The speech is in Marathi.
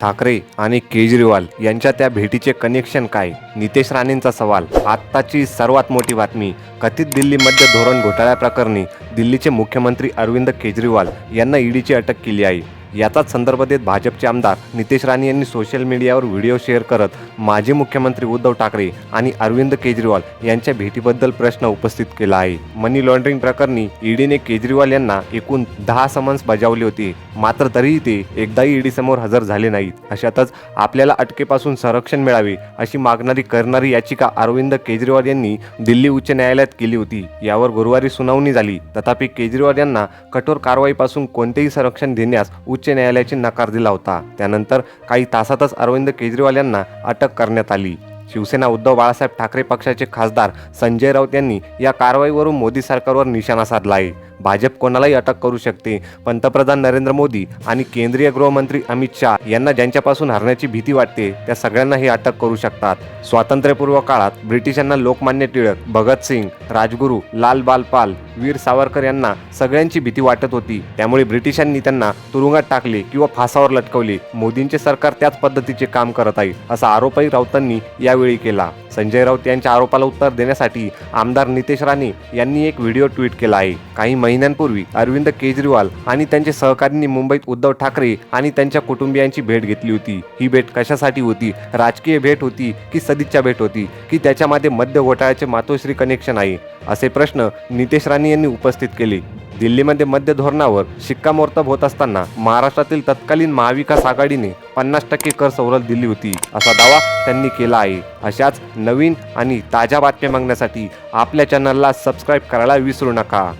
ठाकरे आणि केजरीवाल यांच्या त्या भेटीचे कनेक्शन काय? नितेश राणेंचा सवाल. आत्ताची सर्वात मोठी बातमी कथित दिल्लीमध्ये धोरण घोटाळ्याप्रकरणी दिल्लीचे मुख्यमंत्री अरविंद केजरीवाल यांना ईडीची अटक केली आहे. याचाच संदर्भ देत भाजपचे आमदार नितेश राणे यांनी सोशल मीडियावर व्हिडिओ शेअर करत माजी मुख्यमंत्री उद्धव ठाकरे आणि अरविंद केजरीवाल यांच्या भेटीबद्दल प्रश्न उपस्थित केला आहे. मनी लॉन्ड्रिंग प्रकरणी ईडीने केजरीवाल यांना एकूण दहा समन्स बजावले होते. मात्र तरीही ते एकदाही ईडी समोर हजर झाले नाहीत. अशातच आपल्याला अटकेपासून संरक्षण मिळावे अशी मागणारी करणारी याचिका अरविंद केजरीवाल यांनी दिल्ली उच्च न्यायालयात केली होती. यावर गुरुवारी सुनावणी झाली. तथापि केजरीवाल यांना कठोर कारवाईपासून कोणतेही संरक्षण देण्यास उच्च न्यायालयाची नकार दिला होता. त्यानंतर काही तासातच अरविंद केजरीवाल यांना अटक करण्यात आली. शिवसेना उद्धव बाळासाहेब ठाकरे पक्षाचे खासदार संजय राऊत यांनी या कारवाईवरून मोदी सरकारवर निशाणा साधला आहे भाजप कोणालाही अटक करू शकते. पंतप्रधान नरेंद्र मोदी आणि केंद्रीय गृहमंत्री अमित शाह यांना ज्यांच्यापासून हरण्याची भीती वाटते त्या सगळ्यांनाही अटक करू शकतात. स्वातंत्र्यपूर्व काळात ब्रिटिशांना लोकमान्य टिळक भगतसिंग राजगुरू लाल बाल पाल वीर सावरकर यांना सगळ्यांची भीती वाटत होती. त्यामुळे ब्रिटिशांनी त्यांना तुरुंगात टाकले किंवा फासावर लटकवले. मोदींचे सरकार त्याच पद्धतीचे काम करत आहे असा आरोपही राऊतांनी यावेळी केला. संजय राऊत यांच्या आरोपाला उत्तर देण्यासाठी आमदार नितेश राणे यांनी एक व्हिडिओ ट्विट केला आहे. काही महिन्यांपूर्वी अरविंद केजरीवाल आणि त्यांचे सहकाऱ्यांनी मुंबईत उद्धव ठाकरे आणि त्यांच्या कुटुंबियांची भेट घेतली होती. ही भेट कशासाठी होती? राजकीय भेट होती की सदिच्छा भेट होती? की त्याच्यामध्ये मध्य घोटाळ्याचे मातोश्री कनेक्शन आहे? असे प्रश्न नितेश राणे यांनी उपस्थित केले. दिल्लीमध्ये मध्य धोरणावर शिक्कामोर्तब होत असताना महाराष्ट्रातील तत्कालीन महाविकास आघाडीने पन्नास टक्के कर सवलत दिली होती. असा दावा त्यांनी केला आहे. अशाच नवीन आणि ताज्या बातम्या मागण्यासाठी आपल्या चॅनलला सबस्क्राईब करायला विसरू नका.